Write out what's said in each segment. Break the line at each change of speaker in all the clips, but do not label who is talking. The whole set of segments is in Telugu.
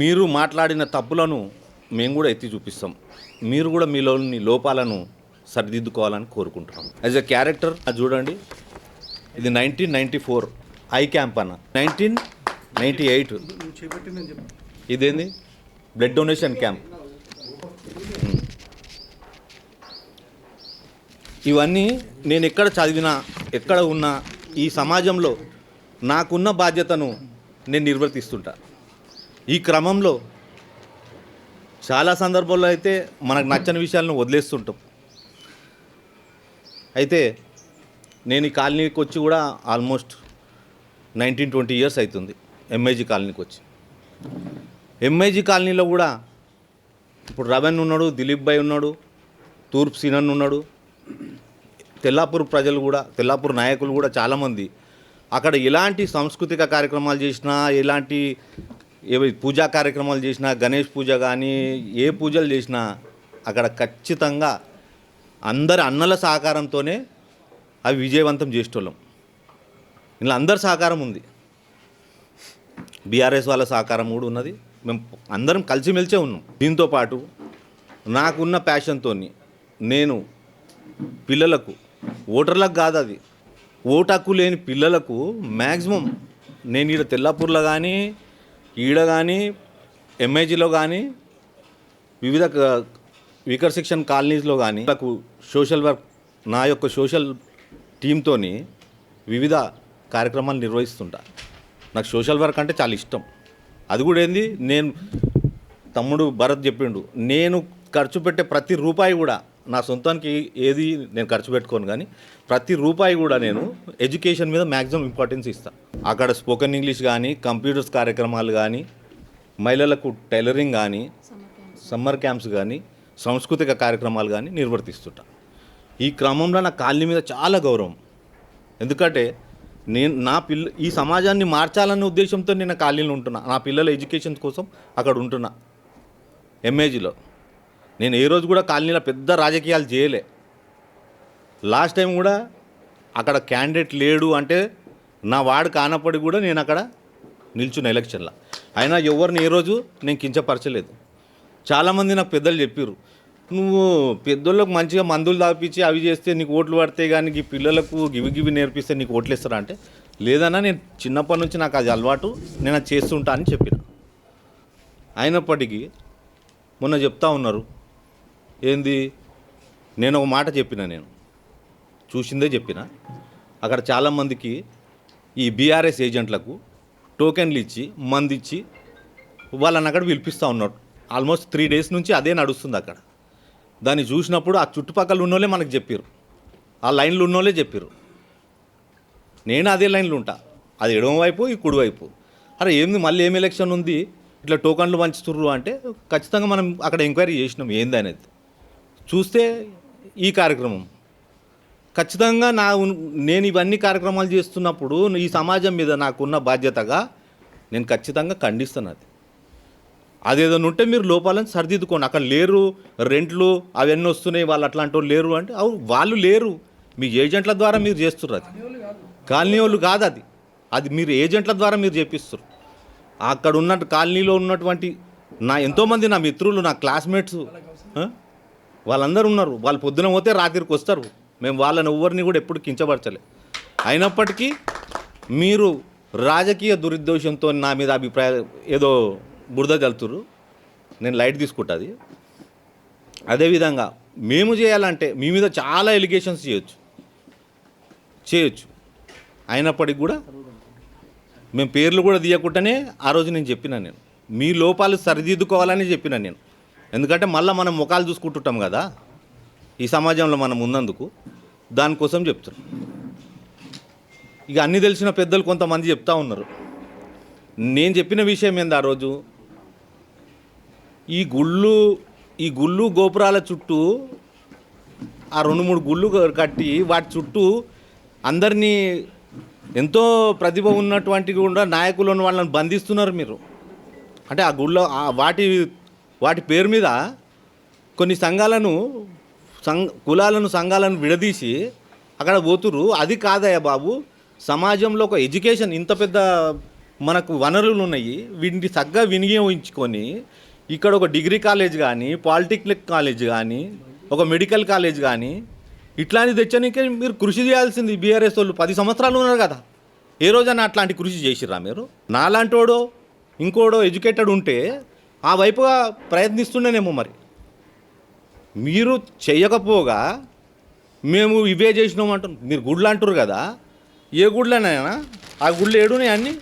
మీరు మాట్లాడిన తప్పులను మేము కూడా ఎత్తి చూపిస్తాం. మీరు కూడా మీలోని లోపాలను సరిదిద్దుకోవాలని కోరుకుంటున్నాం. యాజ్ ఎ క్యారెక్టర్ చూడండి. ఇది nineteen ninety four I camp అన్న. నైన్టీన్ నైంటీ ఎయిట్ ఇదేంది బ్లడ్ డొనేషన్ క్యాంప్ ఇవన్నీ నేను ఎక్కడ చదివినా ఎక్కడ ఉన్నా ఈ సమాజంలో నాకున్న బాధ్యతను నేను నిర్వర్తిస్తుంటా. ఈ క్రమంలో చాలా సందర్భాల్లో అయితే మనకు నచ్చని విషయాలను వదిలేస్తుంటాం. అయితే నేను ఈ కాలనీకి వచ్చి కూడా ఆల్మోస్ట్ నైన్టీన్ ట్వంటీ ఇయర్స్ అవుతుంది ఎంఐజీ కాలనీకి వచ్చి. ఎంఐజీ కాలనీలో కూడా ఇప్పుడు రవెన్ ఉన్నాడు దిలీప్ భాయ్ ఉన్నాడు తూర్పు సినన్ ఉన్నాడు తెల్లాపూర్ ప్రజలు కూడా తెల్లాపూర్ నాయకులు కూడా చాలామంది అక్కడ ఎలాంటి సాంస్కృతిక కార్యక్రమాలు చేసినా ఎలాంటి ఏవి పూజా కార్యక్రమాలు చేసినా గణేష్ పూజ కానీ ఏ పూజలు చేసినా అక్కడ ఖచ్చితంగా అందరి అన్నల సహకారంతోనే అవి విజయవంతం చేసేటోళ్ళం. ఇలా అందరి సహకారం ఉంది. బీఆర్ఎస్ వాళ్ళ సహకారం కూడా ఉన్నది. మేము అందరం కలిసిమెలిసే ఉన్నాం. దీంతో పాటు నాకున్న ప్యాషన్తో నేను పిల్లలకు ఓటర్లకు కాదు అది ఓటు హక్కు లేని పిల్లలకు మ్యాక్సిమం నేను ఈడ తెల్లాపూర్లో కానీ ఈడ కానీ ఎంఐజీలో కానీ వివిధ వికర్ సెక్షన్ కాలనీస్లో కానీ నాకు సోషల్ వర్క్ నా యొక్క సోషల్ టీమ్తోని వివిధ కార్యక్రమాలు నిర్వహిస్తుంటా. నాకు సోషల్ వర్క్ అంటే చాలా ఇష్టం. అది కూడా ఏంది? నేను తమ్ముడు భరత్ చెప్పిండు నేను ఖర్చు పెట్టే ప్రతి రూపాయి కూడా నా సొంతానికి ఏది నేను ఖర్చు పెట్టుకోను కానీ ప్రతి రూపాయి కూడా నేను ఎడ్యుకేషన్ మీద మ్యాక్సిమం ఇంపార్టెన్స్ ఇస్తాను అక్కడ స్పోకెన్ ఇంగ్లీష్ కానీ కంప్యూటర్స్ కార్యక్రమాలు కానీ మహిళలకు టైలరింగ్ కానీ సమ్మర్ క్యాంప్స్ కానీ సాంస్కృతిక కార్యక్రమాలు కానీ నిర్వర్తిస్తుంటా. ఈ క్రమంలో నా కాలనీ మీద చాలా గౌరవం. ఎందుకంటే నేను నా పిల్ల ఈ సమాజాన్ని మార్చాలనే ఉద్దేశంతో నేను కాలనీలో ఉంటున్నా. నా పిల్లల ఎడ్యుకేషన్ కోసం అక్కడ ఉంటున్నా. ఎంఏజీలో నేను ఏ రోజు కూడా కాలనీలో పెద్ద రాజకీయాలు చేయలే. లాస్ట్ టైం కూడా అక్కడ క్యాండిడేట్ లేడు అంటే నా వాడు కానప్పటికి కూడా నేను అక్కడ నిల్చున్న ఎలక్షన్లో. అయినా ఎవరిని ఏ రోజు నేను కించపరచలేదు. చాలామంది నాకు పెద్దలు చెప్పారు నువ్వు పెద్దోళ్ళకు మంచిగా మందులు తాపించి అవి చేస్తే నీకు ఓట్లు పడితే కానీ ఈ పిల్లలకు గివి గివి నేర్పిస్తే నీకు ఓట్లు ఇస్తారా అంటే లేదన్నా నేను చిన్నప్పటి నుంచి నాకు అది అలవాటు. నేను అది చేస్తుంటా అని చెప్పిన. అయినప్పటికీ మొన్న చెప్తా ఉన్నారు. ఏంది? నేను ఒక మాట చెప్పిన నేను. చూసిందే చెప్పిన. అక్కడ చాలామందికి ఈ బీఆర్ఎస్ ఏజెంట్లకు టోకెన్లు ఇచ్చి మంది ఇచ్చి వాళ్ళని అక్కడ పిలిపిస్తూ ఉన్నాడు. ఆల్మోస్ట్ త్రీ డేస్ నుంచి అదే నడుస్తుంది అక్కడ. దాన్ని చూసినప్పుడు ఆ చుట్టుపక్కల ఉన్నోళ్ళే మనకు చెప్పారు ఆ లైన్లు ఉన్నోళ్ళే చెప్పారు నేను అదే లైన్లు ఉంటా. అది ఎడమ వైపు ఈ కుడివైపు అరే ఏంది మళ్ళీ ఏం ఎలక్షన్ ఉంది? ఇట్లా టోకన్లు పంచుతుర్రు అంటే ఖచ్చితంగా మనం అక్కడ ఎంక్వైరీ చేసినాం ఏంది అనేది చూస్తే ఈ కార్యక్రమం. ఖచ్చితంగా నా నేను ఇవన్నీ కార్యక్రమాలు చేస్తున్నప్పుడు ఈ సమాజం మీద నాకున్న బాధ్యతగా నేను ఖచ్చితంగా ఖండిస్తాను అది. అదేదైనా ఉంటే మీరు లోపాలను సరిదిద్దుకోండి. అక్కడ లేరు రెంట్లు అవన్నీ వస్తున్నాయి వాళ్ళు అట్లాంటి వాళ్ళు లేరు అంటే అవు వాళ్ళు లేరు. మీ ఏజెంట్ల ద్వారా మీరు చేస్తుర్రు అది. కాలనీ వాళ్ళు కాదు అది. అది మీరు ఏజెంట్ల ద్వారా మీరు చేపిస్తారు అక్కడ ఉన్న కాలనీలో ఉన్నటువంటి నా ఎంతోమంది నా మిత్రులు నా క్లాస్మేట్స్ వాళ్ళందరూ ఉన్నారు. వాళ్ళు పొద్దున పోతే రాత్రికి వస్తారు. మేము వాళ్ళని ఎవరిని కూడా ఎప్పుడు కించపరచలే. అయినప్పటికీ మీరు రాజకీయ దురుద్దేశంతో నా మీద అభిప్రాయం ఏదో బురద కలుతురు నేను లైట్ తీసుకుంటుంది అదేవిధంగా మేము చేయాలంటే మీ మీద చాలా ఎలిగేషన్స్ చేయొచ్చు. చేయొచ్చు. అయినప్పటికి కూడా మేము పేర్లు కూడా తీయకుండానే ఆ రోజు నేను చెప్పిన నేను. మీ లోపాలు సరిదిద్దుకోవాలని చెప్పిన నేను. ఎందుకంటే మళ్ళీ మనం ముఖాలు చూసుకుంటుంటాం కదా. ఈ సమాజంలో మనం ఉన్నందుకు దానికోసం చెప్తున్నాం ఇక అన్నీ తెలిసిన పెద్దలు కొంతమంది చెప్తా ఉన్నారు. నేను చెప్పిన విషయం ఏంది ఆ రోజు? ఈ గుళ్ళు ఈ గుళ్ళు గోపురాల చుట్టూ ఆ రెండు మూడు గుళ్ళు కట్టి వాటి చుట్టూ అందరినీ ఎంతో ప్రతిభ ఉన్నటువంటి కూడా నాయకులు ఉన్న వాళ్ళని బంధిస్తున్నారు మీరు. అంటే ఆ గుళ్ళో వాటి వాటి పేరు మీద కొన్ని సంఘాలను సంఘ కులాలను సంఘాలను విడదీసి అక్కడ పోతురు అది కాదయ్యా బాబు. సమాజంలో ఒక ఎడ్యుకేషన్ ఇంత పెద్ద మనకు వనరులు ఉన్నాయి. వీటిని తగ్గ వినియోగించుకొని ఇక్కడ ఒక డిగ్రీ కాలేజ్ కానీ పాలిటెక్నిక్ కాలేజ్ కానీ ఒక మెడికల్ కాలేజ్ కానీ ఇట్లాంటి తెచ్చడానికి మీరు కృషి చేయాల్సింది బీఆర్ఎస్ వాళ్ళు. పది సంవత్సరాలు ఉన్నారు కదా. ఏ రోజైనా అట్లాంటి కృషి చేసిర్రా మీరు? నాలాంటోడో ఇంకోడో ఎడ్యుకేటెడ్ ఉంటే ఆ వైపుగా ప్రయత్నిస్తుండేనేమో మరి. మీరు చెయ్యకపోగా మేము ఇవే చేసినాం అంటాం మీరు గుడ్లు అంటారు కదా. ఏ గుడ్లనైనా? ఆ గుళ్ళు ఏడున్నాయి అన్నీ?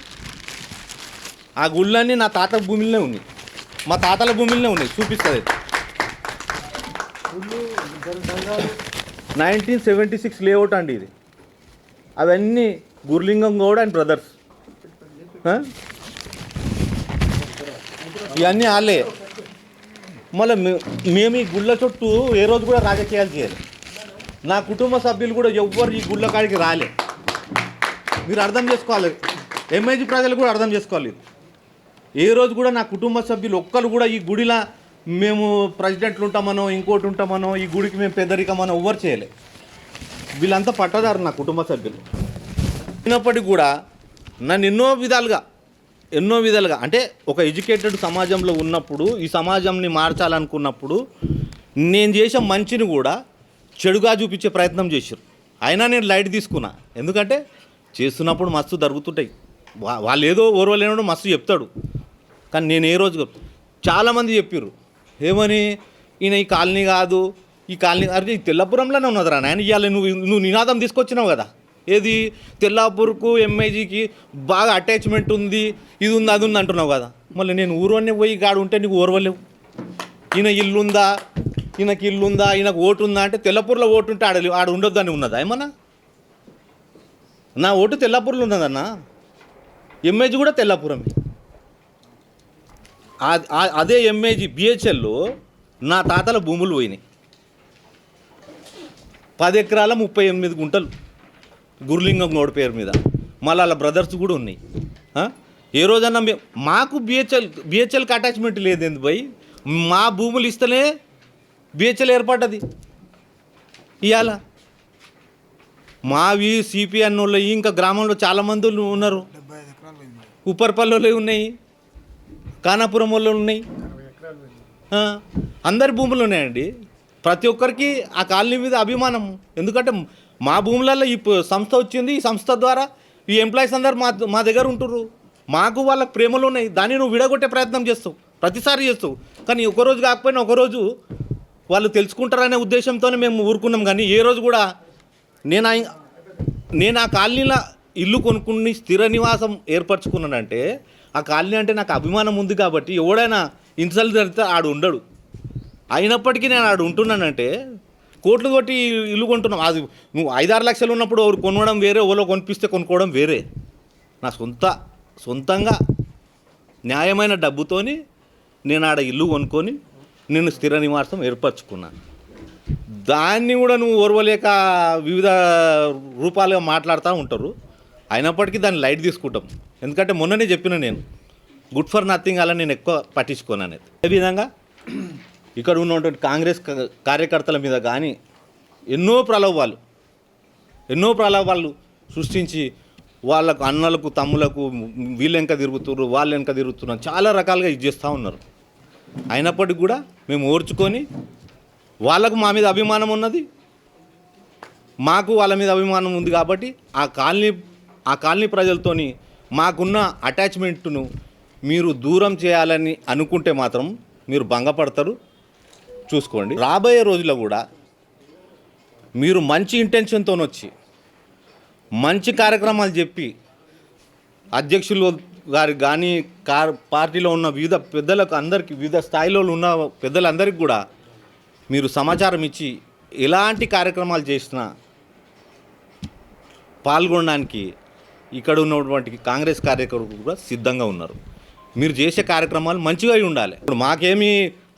ఆ గుళ్ళన్నీ నా తాత భూమిలోనే ఉన్నాయి. మా తాతల భూమిలోనే ఉన్నాయి. చూపిస్తుంది. నైన్టీన్ సెవెంటీ సిక్స్ లేఅవుట్ అండి ఇది. అవన్నీ గుర్లింగం గౌడ్ అండ్ బ్రదర్స్. ఇవన్నీ వాళ్ళే. మళ్ళీ మేము ఈ గుళ్ళ చుట్టూ ఏ రోజు కూడా రాజకీయాలు చేయాలి నా కుటుంబ సభ్యులు కూడా ఎవ్వరు ఈ గుళ్ళ కాడికి రాలే. మీరు అర్థం చేసుకోవాలి. ఎంఐజీ ప్రజలు కూడా అర్థం చేసుకోవాలి. ఏ రోజు కూడా నా కుటుంబ సభ్యులు ఒక్కరు కూడా ఈ గుడిలా మేము ప్రెసిడెంట్లు ఉంటామనో ఇంకోటి ఉంటామనో ఈ గుడికి మేము పెద్దరికమనో ఎవ్వరు చేయలే. వీళ్ళంతా పట్టదారు నా కుటుంబ సభ్యులు. అయినప్పటికీ కూడా నన్ను ఎన్నో విధాలుగా ఎన్నో విధాలుగా అంటే ఒక ఎడ్యుకేటెడ్ సమాజంలో ఉన్నప్పుడు ఈ సమాజంని మార్చాలనుకున్నప్పుడు నేను చేసే మంచిని కూడా చెడుగా చూపించే ప్రయత్నం చేశారు. అయినా నేను లైట్ తీసుకున్నా. ఎందుకంటే చేస్తున్నప్పుడు మస్తు జరుగుతుంటాయి. వాళ్ళు ఏదో ఓర్వలేనో మస్తు చెప్తాడు. కానీ నేను ఏ రోజు చాలామంది చెప్పారు ఏమని? ఈయన ఈ కాలనీ కాదు. ఈ కాలనీ అరే ఈ తెల్లపురంలోనే ఉన్నదిరా నాయన. ఇవాళ నువ్వు నువ్వు నినాదం తీసుకొచ్చినావు కదా. ఏది? తెల్లాపూర్కు ఎంఐజీకి బాగా అటాచ్మెంట్ ఉంది ఇది ఉంది అది ఉంది అంటున్నావు కదా. మళ్ళీ నేను ఊరోనే పోయి గాడు ఉంటే నీకు ఓర్వలేవు. ఈయన ఇల్లుందా? ఈయనకి ఇల్లు ఉందా ఈయనకు ఓటు ఉందా అంటే తెల్లపూర్లో ఓటు ఉంటే ఆడ ఆడ అని ఉన్నదా ఏమన్నా? నా ఓటు తెల్లాపూర్లో ఉన్నదన్నా? ఎంఏజీ కూడా తెల్లాపురమే. అదే ఎంఏజీ బిహెచ్ఎల్లో నా తాతల భూములు పోయినాయి. పది ఎకరాల ముప్పై ఎనిమిది గుంటలు. గురులింగం గౌడ్ పేరు మీద. మళ్ళీ వాళ్ళ బ్రదర్స్ కూడా ఉన్నాయి? ఏ రోజన్నా మాకు బిహెచ్ఎల్ బిహెచ్ఎల్కి అటాచ్మెంట్ లేదు ఎందుకు భయ్ మా భూములు ఇస్తేనే బిహెచ్ఎల్ ఏర్పడ్డది. ఇవాళ మావి సిపిఎన్ వాళ్ళు ఇంకా గ్రామంలో చాలామంది ఉన్నారు. ఉప్పర్పల్లిలో ఉన్నాయి. కానాపురం వాళ్ళు ఉన్నాయి. అందరి భూములు ఉన్నాయండి. ప్రతి ఒక్కరికి ఆ కాలనీ మీద అభిమానం. ఎందుకంటే మా భూములలో ఈ సంస్థ వచ్చింది ఈ సంస్థ ద్వారా ఈ ఎంప్లాయీస్ అందరు మా మా దగ్గర ఉంటుర్రు. మాకు వాళ్ళకి ప్రేమలు ఉన్నాయి. దాన్ని నువ్వు విడగొట్టే ప్రయత్నం చేస్తావు. ప్రతిసారి చేస్తావు. కానీ ఒకరోజు కాకపోయినా ఒకరోజు వాళ్ళు తెలుసుకుంటారనే ఉద్దేశంతోనే మేము ఊరుకున్నాం. కానీ ఏ రోజు కూడా నేను నేను ఆ కాలనీలో ఇల్లు కొనుక్కుని స్థిర నివాసం ఏర్పరచుకున్నానంటే ఆ కాలనీ అంటే నాకు అభిమానం ఉంది కాబట్టి ఎవడైనా ఇన్సల్ట్ జరిగితే ఆడు ఉండడు. అయినప్పటికీ నేను ఆడు ఉంటున్నానంటే కోట్లు కొట్టి ఇల్లు కొంటున్నాం. అది నువ్వు ఐదారు లక్షలు ఉన్నప్పుడు ఎవరు కొనడం వేరే ఓలో కొనిపిస్తే కొనుక్కోవడం వేరే. నా సొంత సొంతంగా న్యాయమైన డబ్బుతోని నేను ఆడ ఇల్లు కొనుక్కొని నేను స్థిర నివాసం ఏర్పరచుకున్నాను దాన్ని కూడా నువ్వు ఓర్వలేక వివిధ రూపాలుగా మాట్లాడుతూ ఉంటారు. అయినప్పటికీ దాన్ని లైట్ తీసుకుంటాం. ఎందుకంటే మొన్ననే చెప్పిన నేను గుడ్ ఫర్ నథింగ్ అలా నేను ఎక్కువ పట్టించుకోను అనేది. అదేవిధంగా ఇక్కడ ఉన్నటువంటి కాంగ్రెస్ క- కార్యకర్తల మీద కానీ ఎన్నో ప్రలోభాలు ఎన్నో ప్రలోభాలు సృష్టించి వాళ్ళకు అన్నలకు తమ్ములకు వీళ్ళు వెనక తిరుగుతున్నారు వాళ్ళు వెనక తిరుగుతున్నారు చాలా రకాలుగా ఇది చేస్తూ ఉన్నారు. అయినప్పటికీ కూడా మేము ఓర్చుకొని వాళ్ళకు మా మీద అభిమానం ఉన్నది. మాకు వాళ్ళ మీద అభిమానం ఉంది కాబట్టి ఆ కాలనీ ఆ కాలనీ ప్రజలతోని మాకున్న అటాచ్మెంట్ను మీరు దూరం చేయాలని అనుకుంటే మాత్రం మీరు భంగపడతారు. చూసుకోండి. రాబోయే రోజుల్లో కూడా మీరు మంచి ఇంటెన్షన్తో వచ్చి మంచి కార్యక్రమాలు చెప్పి అధ్యక్షులు గారికి కానీ కార్ పార్టీలో ఉన్న వివిధ పెద్దలకు అందరికీ వివిధ స్థాయిలో ఉన్న పెద్దలందరికీ కూడా మీరు సమాచారం ఇచ్చి ఎలాంటి కార్యక్రమాలు చేసినా పాల్గొనడానికి ఇక్కడ ఉన్నటువంటి కాంగ్రెస్ కార్యకర్తలు కూడా సిద్ధంగా ఉన్నారు. మీరు చేసే కార్యక్రమాలు మంచిగా అయి ఉండాలి. ఇప్పుడు మాకేమీ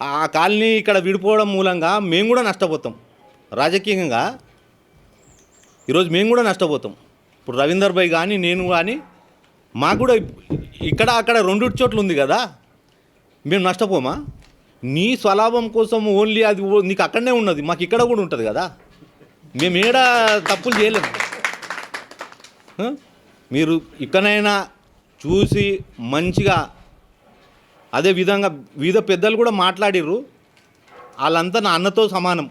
ఆ కాలనీ ఇక్కడ విడిపోవడం మూలంగా మేము కూడా నష్టపోతాం. రాజకీయంగా ఈరోజు మేము కూడా నష్టపోతాం. ఇప్పుడు రవీందర్ భాయ్ కానీ నేను కానీ మాకు కూడా ఇక్కడ అక్కడ రెండు చోట్ల ఉంది కదా మేము నష్టపోమా? నీ స్వలాభం కోసం ఓన్లీ అది నీకు అక్కడనే ఉన్నది మాకు ఇక్కడ కూడా ఉంటుంది కదా. మేము ఏడ తప్పులు చేయలేము మీరు ఇక్కడైనా చూసి మంచిగా అదే విధంగా వివిధ పెద్దలు కూడా మాట్లాడిర్రు. వాళ్ళంతా నా అన్నతో సమానం.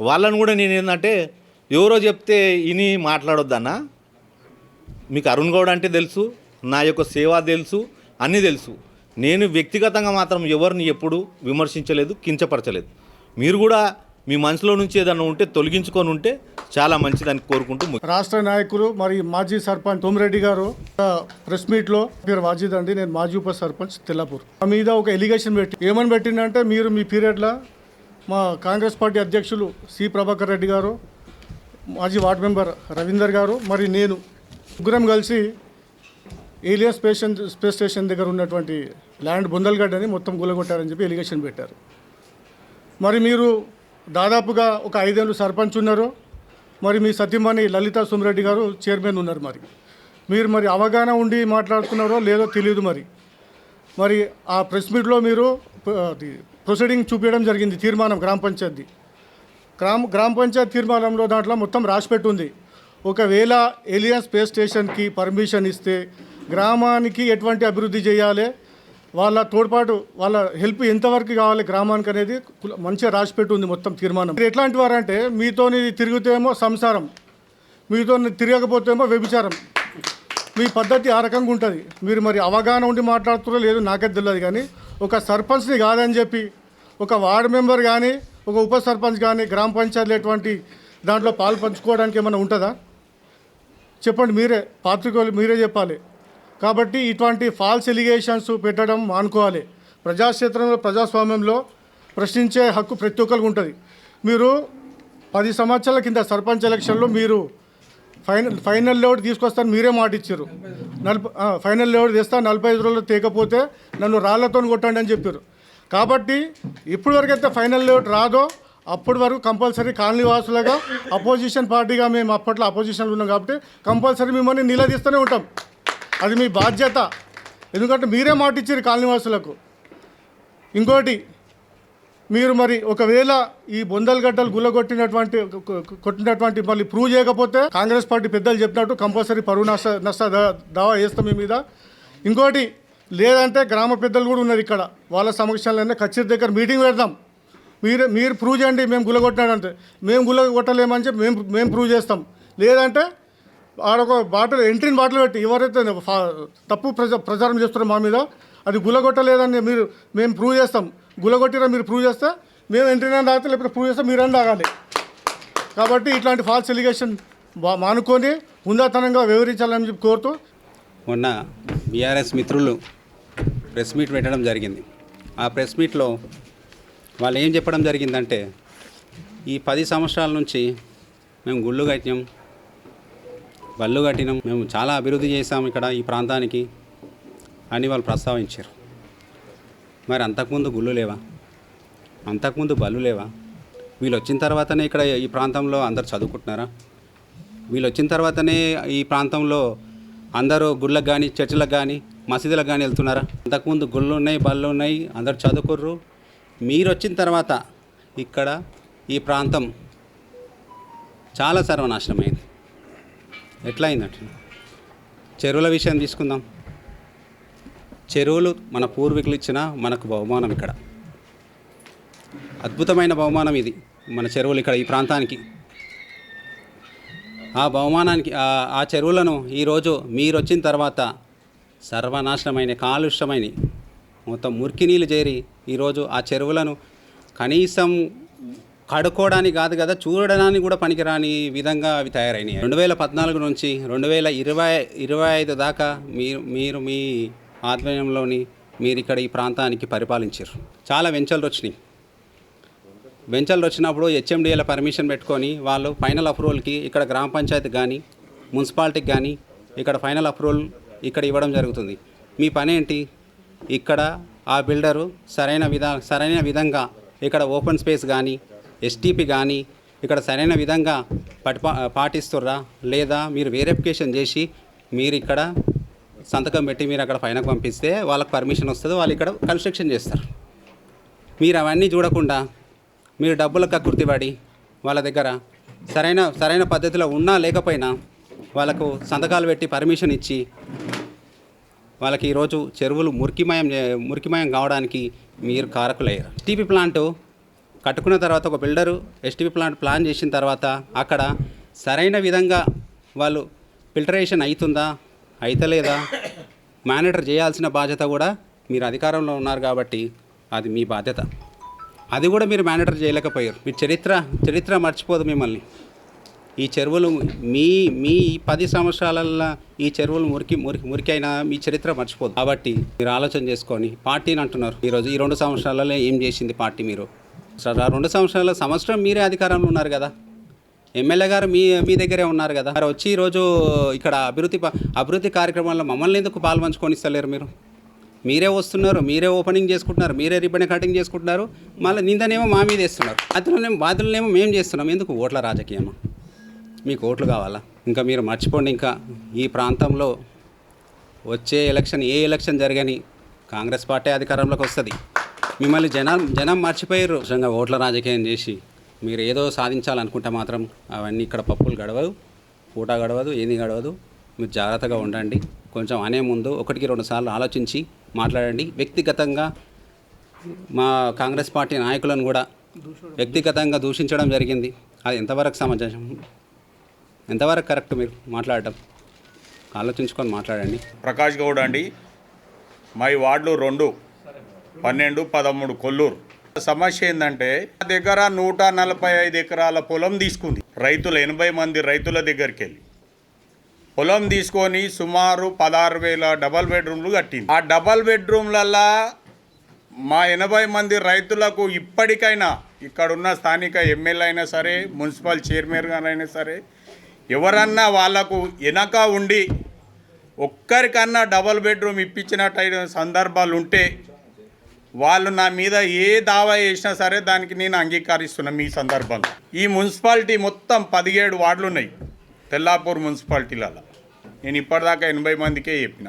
వాళ్ళని కూడా నేను ఏంటంటే ఎవరో చెప్తే ఇని మాట్లాడొద్దన్నా. మీకు అరుణ్ గౌడ్ అంటే తెలుసు నా యొక్క సేవ తెలుసు అన్నీ తెలుసు. నేను వ్యక్తిగతంగా మాత్రం ఎవరిని ఎప్పుడు విమర్శించలేదు కించపరచలేదు. మీరు కూడా మీ మనసులో నుంచి ఏదైనా ఉంటే తొలగించుకొని ఉంటే చాలా మంచిదని కోరుకుంటూ
రాష్ట్ర నాయకులు మరి మాజీ సర్పంచ్ తోమిరెడ్డి గారు ప్రెస్ మీట్లో పేరు వాజిద్ అండి. నేను మాజీ ఉప సర్పంచ్ తెల్లపూర్. మా మీద ఒక ఎలిగేషన్ పెట్టి ఏమని పెట్టిందంటే మీరు మీ పీరియడ్లో మా కాంగ్రెస్ పార్టీ అధ్యక్షులు సి ప్రభాకర్ రెడ్డి గారు మాజీ వార్డు మెంబర్ రవీందర్ గారు మరి నేను ముగ్గురం కలిసి ఏలియా స్పేస్ స్పేస్ స్టేషన్ దగ్గర ఉన్నటువంటి ల్యాండ్ బొందల్గడ్డని మొత్తం గులగొట్టారని చెప్పి ఎలిగేషన్ పెట్టారు. మరి మీరు దాదాపుగా ఒక ఐదేళ్ళు సర్పంచ్ ఉన్నారు. మరి మీ సతీమణి లలిత సుమిరెడ్డి గారు చైర్మన్ ఉన్నారు మరి. మీరు మరి అవగాహన ఉండి మాట్లాడుతున్నారో లేదో తెలియదు మరి. మరి ఆ ప్రెస్ మీట్లో మీరు అది ప్రొసీడింగ్ చూపించడం జరిగింది తీర్మానం గ్రామ పంచాయతీ. గ్రామ గ్రామ పంచాయతీ తీర్మానంలో దాంట్లో మొత్తం రాసిపెట్టుంది ఒకవేళ ఏలియన్ స్పేస్ స్టేషన్కి పర్మిషన్ ఇస్తే గ్రామానికి ఎటువంటి అభివృద్ధి చేయాలి? వాళ్ళ తోడ్పాటు వాళ్ళ హెల్ప్ ఎంతవరకు కావాలి గ్రామానికి అనేది మంచిగా రాసిపెట్టి ఉంది మొత్తం తీర్మానం. మీరు ఎట్లాంటి వారంటే మీతోని తిరుగుతేమో సంసారం మీతో తిరగకపోతేమో వ్యభిచారం. మీ పద్ధతి ఆ రకంగా ఉంటుంది. మీరు మరి అవగాహన ఉండి మాట్లాడుతున్నారో లేదు నాకే తెలియదు కానీ ఒక సర్పంచ్ని కాదని చెప్పి ఒక వార్డు మెంబర్ కానీ ఒక ఉప సర్పంచ్ కానీ గ్రామ పంచాయతీ ఎటువంటి దాంట్లో పాలు పంచుకోవడానికి ఏమైనా ఉంటుందా? చెప్పండి మీరే పాత్రికలు మీరే చెప్పాలి. కాబట్టి ఇటువంటి ఫాల్స్ ఎలిగేషన్స్ పెట్టడం మానుకోవాలి. ప్రజాక్షేత్రంలో ప్రజాస్వామ్యంలో ప్రశ్నించే హక్కు ప్రతి ఒక్కరికి ఉంటుంది. మీరు పది సంవత్సరాల కింద సర్పంచ్ ఎలక్షన్లో మీరు ఫైనల్ ఫైనల్ లేఅవుట్ తీసుకొస్తాను మీరే మాట ఇచ్చారు. నలభై ఫైనల్ లేఅవుట్ తెస్తా నలభై ఐదు రోజులు తేకపోతే నన్ను రాళ్ళతో కొట్టండి అని చెప్పారు. కాబట్టి ఇప్పటి అయితే ఫైనల్ లేఅవుట్ రాదో అప్పటి వరకు కంపల్సరీ కాలనీ వాసులుగా అపోజిషన్ పార్టీగా మేము అప్పట్లో అపోజిషన్లో ఉన్నాం కాబట్టి కంపల్సరీ మిమ్మల్ని నిలదీస్తూనే ఉంటాం. అది మీ బాధ్యత. ఎందుకంటే మీరే మాట ఇచ్చారు కాలనీవాసులకు. ఇంకోటి మీరు మరి ఒకవేళ ఈ బొందలగడ్డలు గుల్లగొట్టినటువంటి కొట్టినటువంటి మళ్ళీ ప్రూవ్ చేయకపోతే కాంగ్రెస్ పార్టీ పెద్దలు చెప్పినట్టు కంపల్సరీ పరువు నష్ట నష్ట దా- దావా వేస్తాం మీ మీద. ఇంకోటి లేదంటే గ్రామ పెద్దలు కూడా ఉన్నారు ఇక్కడ. వాళ్ళ సమక్షంలోనే ఖచ్చిత దగ్గర మీటింగ్ పెడదాం. మీరు మీరు ప్రూవ్ చేయండి మేము గుల్లగొట్టినాడంటే. మేము గుల్లగొట్టలేమని చెప్పి మేము మేము ప్రూవ్ చేస్తాం. లేదంటే ఆడొక బాటిల్ ఎంట్రీని బాటిల్ పెట్టి ఎవరైతే తప్పు ప్రజ ప్రచారం చేస్తున్నారో మా మీద అది గులగొట్టలేదని మీరు మేము ప్రూవ్ చేస్తాం. గులగొట్టిరా మీరు ప్రూవ్ చేస్తే మేము ఎంట్రీని తాగితే లేకపోతే ప్రూవ్ చేస్తే మీరని తాగాలి కాబట్టి ఇట్లాంటి ఫాల్స్ ఎలిగేషన్ బా- మానుకొని హుందాతనంగా వివరించాలని చెప్పి కోరుతూ
మొన్న బీఆర్ఎస్ మిత్రులు ప్రెస్ మీట్ పెట్టడం జరిగింది. ఆ ప్రెస్ మీట్లో వాళ్ళు ఏం చెప్పడం జరిగిందంటే ఈ పది సంవత్సరాల నుంచి మేము గుళ్ళు కట్టినాం బళ్ళు కట్టినాం. మేము చాలా అభివృద్ధి చేసాం ఇక్కడ ఈ ప్రాంతానికి అని వాళ్ళు ప్రస్తావించారు. మరి అంతకుముందు గుళ్ళు లేవా? అంతకుముందు బళ్ళు లేవా? వీళ్ళు వచ్చిన తర్వాతనే ఇక్కడ ఈ ప్రాంతంలో అందరు చదువుకుంటున్నారా? వీళ్ళు వచ్చిన తర్వాతనే ఈ ప్రాంతంలో అందరూ గుళ్ళకు కానీ చర్చిలకు కానీ మసీదులకు కానీ వెళ్తున్నారా? అంతకుముందు గుళ్ళు ఉన్నాయి బళ్ళు ఉన్నాయి అందరు చదువుకుర్రు. మీరు వచ్చిన తర్వాత ఇక్కడ ఈ ప్రాంతం చాలా సర్వనాశనమైంది. ఎట్లా అయిందంటే చెరువుల విషయం తీసుకుందాం. చెరువులు మన పూర్వీకులు ఇచ్చిన మనకు బహుమానం ఇక్కడ. అద్భుతమైన బహుమానం ఇది మన చెరువులు ఇక్కడ ఈ ప్రాంతానికి. ఆ బహుమానానికి ఆ- చెరువులను ఈరోజు మీరు వచ్చిన తర్వాత సర్వనాశనమైన కాలుష్యమైన మొత్తం మురికి నీళ్ళు చేరి ఈరోజు ఆ చెరువులను కనీసం కడుక్కోవడానికి కాదు కదా చూడడానికి కూడా పనికిరాని విధంగా అవి తయారైనాయి. రెండు వేల పద్నాలుగు నుంచి రెండు వేల ఇరవై ఇరవై ఐదు దాకా మీరు మీరు మీ ఆధ్వర్యంలోని మీరు ఇక్కడ ఈ ప్రాంతానికి పరిపాలించారు. చాలా వెంచర్లు వచ్చినాయి. వెంచలు వచ్చినప్పుడు హెచ్ఎండిఏల పర్మిషన్ పెట్టుకొని వాళ్ళు ఫైనల్ అప్రూవల్కి ఇక్కడ గ్రామ పంచాయతీ కానీ మున్సిపాలిటీకి కానీ ఇక్కడ ఫైనల్ అప్రూవల్ ఇక్కడ ఇవ్వడం జరుగుతుంది. మీ పని ఏంటి? ఇక్కడ ఆ బిల్డరు సరైన విధా సరైన విధంగా ఇక్కడ ఓపెన్ స్పేస్ కానీ ఎస్టీపీ కానీ ఇక్కడ సరైన విధంగా పటిపా పాటిస్తుర్రా? లేదా మీరు వెరిఫికేషన్ చేసి మీరు ఇక్కడ సంతకం పెట్టి మీరు అక్కడ పైనకు పంపిస్తే వాళ్ళకి పర్మిషన్ వస్తుంది వాళ్ళు ఇక్కడ కన్స్ట్రక్షన్ చేస్తారు. మీరు అవన్నీ చూడకుండా మీరు డబ్బుల కక్కుర్తి పడి వాళ్ళ దగ్గర సరైన సరైన పద్ధతిలో ఉన్నా లేకపోయినా వాళ్ళకు సంతకాలు పెట్టి పర్మిషన్ ఇచ్చి వాళ్ళకి ఈరోజు చెరువులు మురికిమయం మురికిమయం కావడానికి మీరు కారకులయ్యారు. టీపీ ప్లాంట్ కట్టుకున్న తర్వాత ఒక బిల్డరు ఎస్టీపీ ప్లాంట్ ప్లాన్ చేసిన తర్వాత అక్కడ సరైన విధంగా వాళ్ళు ఫిల్టరేషన్ అవుతుందా అయితలేదా మేనేటర్ చేయాల్సిన బాధ్యత కూడా మీరు అధికారంలో ఉన్నారు కాబట్టి అది మీ బాధ్యత. అది కూడా మీరు మేనేటర్ చేయలేకపోయారు. మీ చరిత్ర చరిత్ర మర్చిపోదు మిమ్మల్ని. ఈ చెరువులు మీ మీ పది సంవత్సరాలల్లో ఈ చెరువులు మురికి మురికి మురికి అయినా మీ చరిత్ర మర్చిపోదు. కాబట్టి మీరు ఆలోచన చేసుకొని పార్టీని అంటున్నారు. ఈరోజు ఈ రెండు సంవత్సరాలలో ఏం చేసింది పార్టీ మీరు? సార్ రెండు సంవత్సరాల సంవత్సరం మీరే అధికారంలో ఉన్నారు కదా. ఎమ్మెల్యే గారు మీ మీ దగ్గరే ఉన్నారు కదా. మరి వచ్చి ఈరోజు ఇక్కడ అభివృద్ధి ప- అభివృద్ధి కార్యక్రమాల్లో మమ్మల్ని ఎందుకు పాల్పంచుకొని ఇస్తలేరు మీరు? మీరే వస్తున్నారు మీరే ఓపెనింగ్ చేసుకుంటున్నారు మీరే రిబ్బన్ కటింగ్ చేసుకుంటున్నారు మళ్ళీ నిందనేమో మా మీద వేస్తున్నారు. బాధ్యులనేమో బాధ్యులనేమో మేము చేస్తున్నాం. ఎందుకు ఓట్ల రాజకీయమా? మీకు ఓట్లు కావాలా? ఇంకా మీరు మర్చిపోండి ఇంకా ఈ ప్రాంతంలో వచ్చే ఎలక్షన్ ఏ ఎలక్షన్ జరగని కాంగ్రెస్ పార్టీ అధికారంలోకి వస్తుంది. మిమ్మల్ని జనం జనం మర్చిపోయారు నిజంగా ఓట్ల రాజకీయం చేసి మీరు ఏదో సాధించాలనుకుంటే మాత్రం అవన్నీ ఇక్కడ పప్పులు గడవదు పూట గడవదు ఏది గడవదు. మీరు జాగ్రత్తగా ఉండండి. కొంచెం అనే ముందు ఒకటికి రెండు సార్లు ఆలోచించి మాట్లాడండి. వ్యక్తిగతంగా మా కాంగ్రెస్ పార్టీ నాయకులను కూడా వ్యక్తిగతంగా దూషించడం జరిగింది. అది ఎంతవరకు సమంజసం? ఎంతవరకు కరెక్ట్ మీరు మాట్లాడటం? ఆలోచించుకొని మాట్లాడండి.
ప్రకాష్ గౌడ్ అండి. మై వార్డులు రెండు. పన్నెండు పదమూడు కొల్లూరు. సమస్య ఏంటంటే నా దగ్గర నూట నలభై ఐదు ఎకరాల పొలం తీసుకుంది. రైతులు ఎనభై మంది రైతుల దగ్గరికి వెళ్ళి పొలం తీసుకొని సుమారు పదహారు వేల డబల్ బెడ్రూమ్లు కట్టింది. ఆ డబల్ బెడ్రూమ్లల్లా మా ఎనభై మంది రైతులకు ఇప్పటికైనా ఇక్కడున్న స్థానిక ఎమ్మెల్యే అయినా సరే మున్సిపల్ చైర్మన్ గారైనా సరే ఎవరన్నా వాళ్ళకు వెనక ఉండి ఒక్కరికన్నా డబల్ బెడ్రూమ్ ఇప్పించినట్టు సందర్భాలు ఉంటే వాళ్ళు నా మీద ఏ దావా చేసినా సరే దానికి నేను అంగీకరిస్తున్నా మీ సందర్భంగా. ఈ మున్సిపాలిటీ మొత్తం పదిహేడు వార్డులు ఉన్నాయి తెల్లాపూర్ మున్సిపాలిటీలలో నేను ఇప్పటిదాకా ఎనభై మందికే చెప్పిన.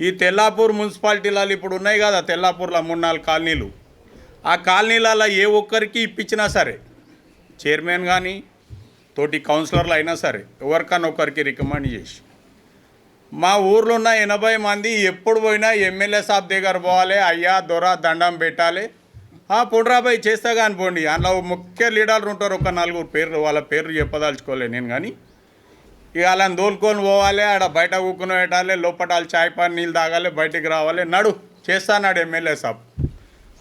ఈ తెల్లాపూర్ మున్సిపాలిటీలలో ఇప్పుడు ఉన్నాయి కదా తెల్లాపూర్లో మూడు నాలుగు కాలనీలు. ఆ కాలనీలలో ఏ ఒక్కరికి ఇప్పించినా సరే చైర్మన్ కానీ తోటి కౌన్సిలర్లు అయినా సరే ఎవరికన్నా ఒకరికి రికమెండ్ చేసి. మా ఊర్లో ఉన్న ఎనభై మంది ఎప్పుడు పోయినా ఎమ్మెల్యే సాబ్ దగ్గర పోవాలి అయ్యా దొర దండం పెట్టాలి. ఆ పుండ్రాబాయ్ చేస్తా కానీ పోండి. అందులో ముఖ్య లీడర్లు ఉంటారు ఒక నలుగురు పేర్లు వాళ్ళ పేర్లు చెప్పదలుచుకోలే నేను కానీ. ఇక వాళ్ళని దోలుకొని పోవాలి ఆడ బయట కూకుని పెట్టాలి లోపటాలు వాళ్ళు చాయ్ పాని నీళ్ళు తాగాలి బయటికి రావాలి. నడు చేస్తానాడు ఎమ్మెల్యే సాబ్.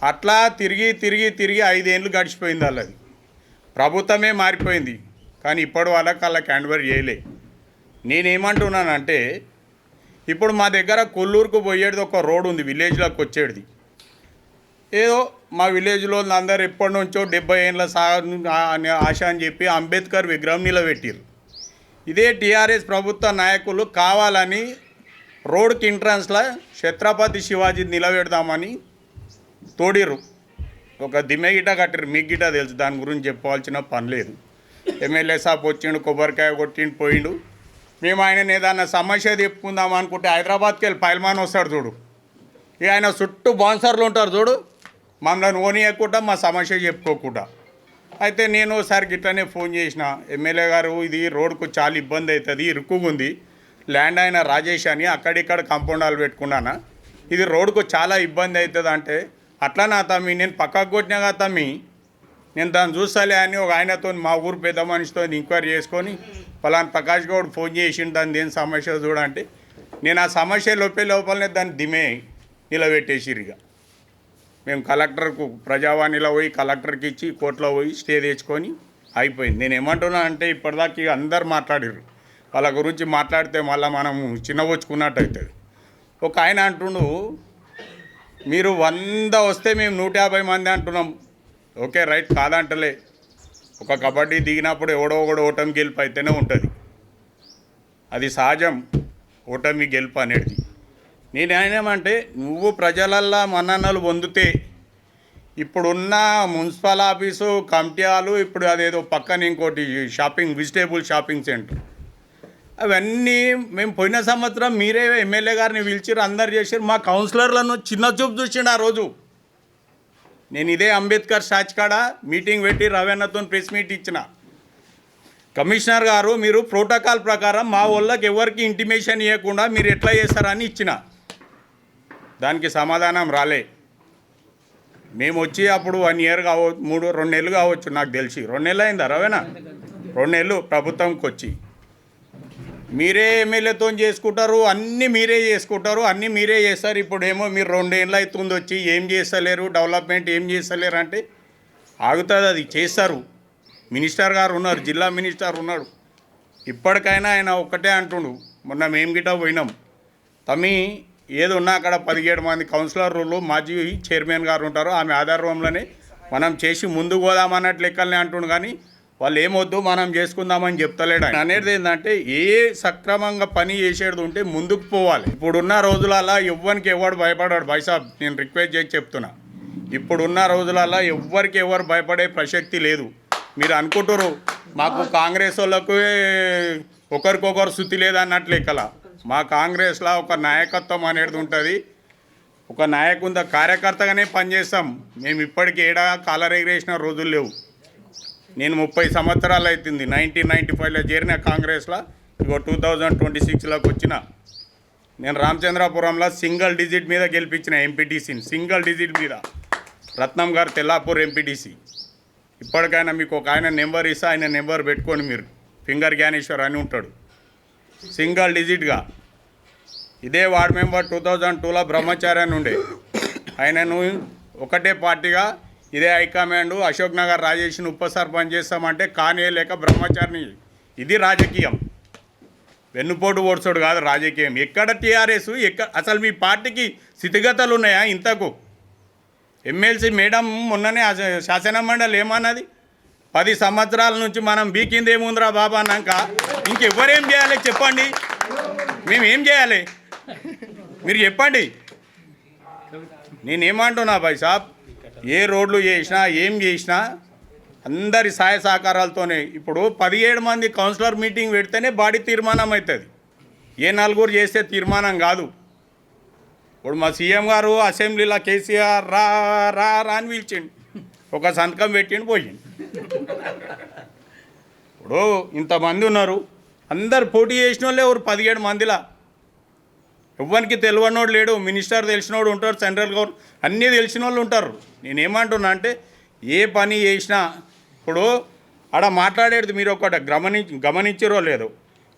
అట్లా తిరిగి తిరిగి తిరిగి ఐదేళ్ళు గడిచిపోయింది వాళ్ళది. ప్రభుత్వమే మారిపోయింది. కానీ ఇప్పటి వాళ్ళకి వాళ్ళకి హ్యాండ్ఓవర్ చేయలే. నేనేమంటున్నానంటే ఇప్పుడు మా దగ్గర కొల్లూరుకు పోయేది ఒక రోడ్ ఉంది విలేజ్లోకి వచ్చేది. ఏదో మా విలేజ్లో అందరు ఎప్పటి నుంచో డెబ్బై ఏళ్ళ సా ఆశ అని చెప్పి అంబేద్కర్ విగ్రహం నిలబెట్టారు ఇదే టీఆర్ఎస్ ప్రభుత్వ నాయకులు కావాలని రోడ్కి ఎంట్రన్స్లో ఛత్రపతి శివాజీ నిలబెడదామని తోడిర్రు. ఒక దిమ్మె గిట కట్టిరు మీకు గిట తెలుసు దాని గురించి చెప్పవలసిన పని లేదు. ఎమ్మెల్యే సాబ్ వచ్చిండు కొబ్బరికాయ కొట్టిండు పోయిండు. మేము ఆయన ఏదన్నా సమస్య చెప్పుకుందాం అనుకుంటే హైదరాబాద్కి వెళ్ళి పైల్మాన్ వస్తాడు చూడు. ఇక ఆయన చుట్టూ బాన్సర్లు ఉంటారు చూడు. మమ్మల్ని ఓనియకుండా మా సమస్య చెప్పుకోకుండా. అయితే నేను ఒకసారి గిట్లనే ఫోన్ చేసిన ఎమ్మెల్యే గారు ఇది రోడ్కు చాలా ఇబ్బంది అవుతుంది ఇరుక్కుగా ల్యాండ్ ఆయన రాజేష్ అని అక్కడిక్కడ కంపౌండాలు పెట్టుకున్నానా? ఇది రోడ్కు చాలా ఇబ్బంది అవుతుంది అంటే అట్లా నా తమ్మి నేను పక్కకు కొట్టినాగా తమ్మి. నేను దాన్ని చూస్తాలే అని ఒక ఆయనతో మా ఊరు పెద్ద మనిషితో ఎంక్వైరీ చేసుకొని పలానా ప్రకాష్ గౌడ్ ఫోన్ చేసిండు దాన్ని దేని సమస్య చూడంటే నేను ఆ సమస్య లోపే లోపలనే దాన్ని దిమే నిలబెట్టేసిరు ఇక. మేము కలెక్టర్కు ప్రజావాణిలో పోయి కలెక్టర్కి ఇచ్చి కోర్టులో పోయి స్టే తెచ్చుకొని అయిపోయింది. నేను ఏమంటున్నా అంటే ఇప్పటిదాకా ఇక అందరు మాట్లాడిర్రు. వాళ్ళ గురించి మాట్లాడితే మళ్ళీ మనం చిన్నవచ్చుకున్నట్టు అవుతుంది ఒక ఆయన అంటుండు మీరు వంద వస్తే మేము నూట యాభై మంది అంటున్నాం. ఓకే రైట్ కాదంటలే. ఒక కబడ్డీ దిగినప్పుడు ఎవడో ఒకడు ఓటమి గెలుపు అయితేనే ఉంటుంది. అది సహజం ఓటమి గెలుపు అనేది. నేను ఏమంటే నువ్వు ప్రజలల్లా మన్ననలు పొందితే ఇప్పుడున్న మున్సిపల్ ఆఫీసు కమిటీలు ఇప్పుడు అదేదో పక్కన ఇంకోటి షాపింగ్ వెజిటేబుల్ షాపింగ్ సెంటర్. అవన్నీ మేము పోయిన సంవత్సరం మీరే ఎమ్మెల్యే గారిని పిలిచిరు అందరు చేసారు మా కౌన్సిలర్లను చిన్న చూపు చూసిండు ఆ రోజు. నేను ఇదే అంబేద్కర్ సాచ్కాడ మీటింగ్ పెట్టి రవేణతో ప్రెస్ మీట్ ఇచ్చిన. కమిషనర్ గారు మీరు ప్రోటోకాల్ ప్రకారం మా వాళ్ళకి ఎవరికి ఇంటిమేషన్ ఇవ్వకుండా మీరు ఎట్లా చేస్తారని ఇచ్చిన. దానికి సమాధానం రాలే. మేము వచ్చి అప్పుడు వన్ ఇయర్ కావచ్చు మూడు రెండు నెలలు కావచ్చు నాకు తెలిసి. రెండు నెలలు అయిందా రవేనా రెండు నెలలు ప్రభుత్వంకి వచ్చి మీరే ఎమ్మెల్యేతో చేసుకుంటారు అన్నీ మీరే చేసుకుంటారు అన్నీ మీరే చేస్తారు. ఇప్పుడు ఏమో మీరు రెండేళ్ళు అవుతుంది వచ్చి ఏం చేస్తలేరు డెవలప్మెంట్ ఏం చేస్తలేరు అంటే ఆగుతుంది అది చేస్తారు. మినిస్టర్ గారు ఉన్నారు జిల్లా మినిస్టర్ ఉన్నాడు ఇప్పటికైనా ఆయన ఒక్కటే అంటుండు మొన్న మేము గిట్ట పోయినాం. తమ్మి ఏది ఉన్నా అక్కడ పదిహేడు మంది కౌన్సిలర్లు మాజీ చైర్మన్ గారు ఉంటారు ఆమె ఆధారంలోనే మనం చేసి ముందుకు పోదామన్నట్లు లెక్కలనే అంటుండు కానీ వాళ్ళు ఏమొద్దు మనం చేసుకుందామని చెప్తలేడు ఆయన. అనేది ఏంటంటే ఏ సక్రమంగా పని చేసేది ఉంటే ముందుకు పోవాలి. ఇప్పుడున్న రోజులలో ఎవ్వరికి ఎవడు భయపడాడు. బైసాబ్ నేను రిక్వెస్ట్ చేసి చెప్తున్నా. ఇప్పుడున్న రోజులలో ఎవ్వరికి ఎవరు భయపడే ప్రసక్తి లేదు. మీరు అనుకుంటారు మాకు కాంగ్రెస్ వాళ్ళకు ఒకరికొకరు శుద్ధి లేదన్నట్లు లెక్కల. మా కాంగ్రెస్లో ఒక నాయకత్వం అనేది ఉంటుంది. ఒక నాయకుంద కార్యకర్తగానే పనిచేస్తాం. మేము ఇప్పటికి ఏడా కాలర్ రోజులు లేవు. నేను ముప్పై సంవత్సరాలు అవుతుంది నైన్టీన్ నైంటీ ఫైవ్లో చేరిన కాంగ్రెస్లో ఇగో టూ థౌజండ్ ట్వంటీ సిక్స్లోకి వచ్చిన. నేను రామచంద్రాపురంలో సింగిల్ డిజిట్ మీద గెలిపించిన ఎంపీటీసీని. సింగిల్ డిజిట్ మీద. రత్నం గారు తెల్లాపూర్ ఎంపీటీసీ. ఇప్పటికైనా మీకు ఒక ఆయన నెంబర్ ఇస్తా ఆయన నెంబర్ పెట్టుకొని మీరు. ఫింగర్ జ్ఞానేశ్వర్ అని ఉంటాడు. సింగిల్ డిజిట్గా. ఇదే వార్డ్ మెంబర్ టూ థౌజండ్ టూలో బ్రహ్మచారి అని ఉండే. ఆయనను ఒకటే పార్టీగా ఇదే హైకమాండ్ అశోక్ నగర్ రాజేష్ని ఉప సర్పంచ్ చేస్తామంటే కానే లేక బ్రహ్మచారిని. ఇది రాజకీయం. వెన్నుపోటు ఓడ్చోడు కాదు రాజకీయం. ఎక్కడ టీఆర్ఎస్? ఎక్కడ అసలు మీ పార్టీకి స్థితిగతలు ఉన్నాయా ఇంతకు? ఎమ్మెల్సీ మేడం మొన్ననే ఆ శాసన మండలి ఏమన్నది? పది సంవత్సరాల నుంచి మనం బీకింది ఏముందిరా బాబా అన్నాక ఇంకెవ్వరేం చేయాలి చెప్పండి. మేము ఏం చేయాలి? మీరు చెప్పండి. నేనేమంటున్నా భాయ్ సాబ్? ఏ రోడ్లు చేసినా ఏం చేసినా అందరి సహాయ సహకారాలతోనే. ఇప్పుడు పదిహేడు మంది కౌన్సిలర్ మీటింగ్ పెడితేనే బాడీ తీర్మానం అవుతుంది ఏ నలుగురు చేస్తే తీర్మానం కాదు. ఇప్పుడు మా సీఎం గారు అసెంబ్లీలో కేసీఆర్ రా రా రా అని పిలిచిండు. ఒక సంతకం పెట్టిండు పోయిండు. ఇప్పుడు ఇంతమంది ఉన్నారు. అందరు పోటీ చేసిన వాళ్ళే ఎవరు? పదిహేడు మందిలా. ఎవ్వరికి తెలియనోడు లేడు. మినిస్టర్ తెలిసినోడు ఉంటారు సెంట్రల్ గవర్నమెంట్ అన్నీ తెలిసిన వాళ్ళు ఉంటారు. నేనేమంటున్నా అంటే ఏ పని చేసినా ఇప్పుడు ఆడ మాట్లాడేది మీరు ఒకటి గమనించి గమనించరో లేదో.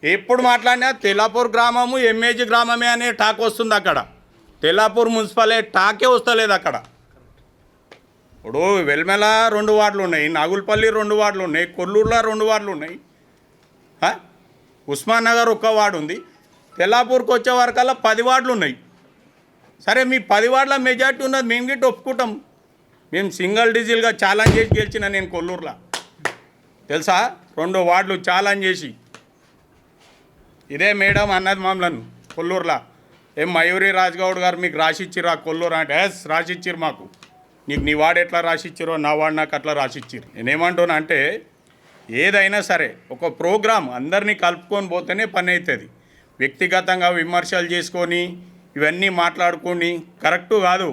ఎప్పుడు మాట్లాడినా తెలాపూర్ గ్రామము ఎంఏజీ గ్రామమే అనే టాక్ వస్తుంది అక్కడ. తెలాపూర్ మున్సిపాలే టాకే వస్తలేదు అక్కడ. ఇప్పుడు వెల్మెల రెండు వార్డులు ఉన్నాయి నాగులపల్లి రెండు వార్డులు ఉన్నాయి కొల్లూరులో రెండు వార్డులు ఉన్నాయి. ఉస్మాన్ నగర్ ఒక్క వార్డు ఉంది. తెల్లాపూర్కి వచ్చే వరకల్లా పది వార్డులు ఉన్నాయి. సరే మీ పది వార్డుల మెజార్టీ ఉన్నది మేము గిట్ట ఒప్పుకుంటాం. మేము సింగిల్ డిజిల్గా ఛాలెంజ్ చేసి గెలిచిన నేను కొల్లూరులో. తెలుసా? రెండు వార్డులు ఛాలెంజ్ చేసి. ఇదే మేడం అన్నది మమ్మల్ని కొల్లూరులో. ఏం మయూరి రాజ్గౌడ్ గారు మీకు రాసిచ్చిరా కొల్లూరు అంటే? ఎస్ రాసిచ్చిరు మాకు. నీకు నీ వాడు ఎట్లా రాసిచ్చిరో నా వాడు నాకు అట్లా రాసిచ్చిరు నేనేమంటున్నా అంటే ఏదైనా సరే ఒక ప్రోగ్రాం అందరినీ కలుపుకొని పోతేనే పని అవుతుంది. వ్యక్తిగతంగా విమర్శలు చేసుకొని ఇవన్నీ మాట్లాడుకొని కరెక్టు కాదు.